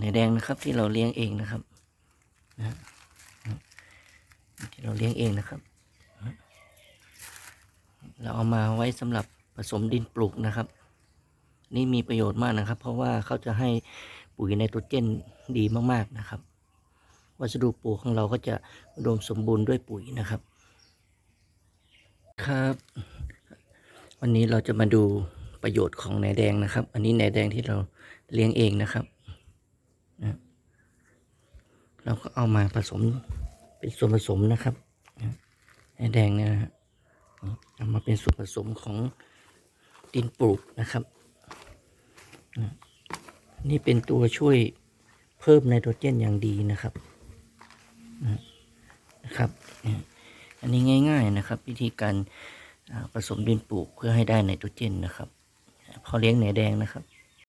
ในแดงนะครับที่เราเลี้ยงเองนะครับนะที่เราเลี้ยงเองนะครับ เราเอามาไว้สำหรับผสมดินปลูกนะครับ นี่มีประโยชน์มากนะครับ เพราะว่าเขาจะให้ปุ๋ยไนโตรเจนดีมากๆนะครับ วัสดุปลูกของเราก็จะอุดมสมบูรณ์ด้วยปุ๋ยนะครับ ครับ วันนี้เราจะมาดูประโยชน์ของแหนแดงนะครับ อันนี้แหนแดงที่เราเลี้ยงเองนะครับ เราก็เอามาผสมเป็นส่วนผสมนะครับแหนแดงเนี่ยนะฮะเอามาเป็นส่วนผสมของดินปลูกนะครับนะนี่เป็นตัวช่วยเพิ่มไนโตรเจนอย่างดีนะครับนะครับ อันนี้ง่าย ๆนะครับ วิธีการผสมดินปลูกเพื่อให้ได้ไนโตรเจนนะครับพอเลี้ยงแหนแดงนะครับ